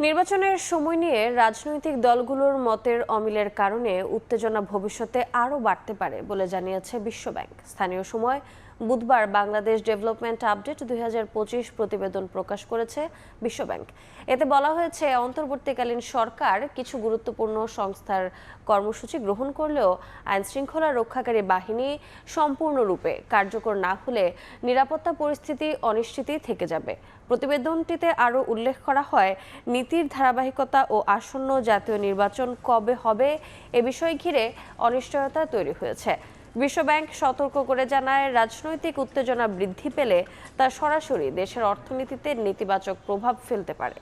নির্বাচনের সময় নিয়ে রাজনৈতিক দলগুলোর মতের অমিলের কারণে উত্তেজনা ভবিষ্যতে আরও বাড়তে পারে বলে জানিয়েছে বিশ্বব্যাংক। স্থানীয় সময় বুধবার বাংলাদেশ ডেভেলপমেন্ট আপডেট দুই হাজার পঁচিশ প্রতিবেদন প্রকাশ করেছে বিশ্বব্যাংক। এতে বলা হয়েছে, অন্তর্বর্তীকালীন সরকার কিছু গুরুত্বপূর্ণ সংস্থার কর্মসূচি গ্রহণ করলেও আইন শৃঙ্খলা রক্ষাকারী বাহিনী সম্পূর্ণরূপে কার্যকর না হলে নিরাপত্তা পরিস্থিতি অনিশ্চিতই থেকে যাবে। প্রতিবেদনটিতে আরও উল্লেখ করা হয়, নীতির ধারাবাহিকতা ও আসন্ন জাতীয় নির্বাচন কবে হবে এ বিষয় ঘিরে অনিশ্চয়তা তৈরি হয়েছে। বিশ্বব্যাংক সতর্ক করে জানায়, রাজনৈতিক উত্তেজনা বৃদ্ধি পেলে তা সরাসরি দেশের অর্থনীতিতে নেতিবাচক প্রভাব ফেলতে পারে।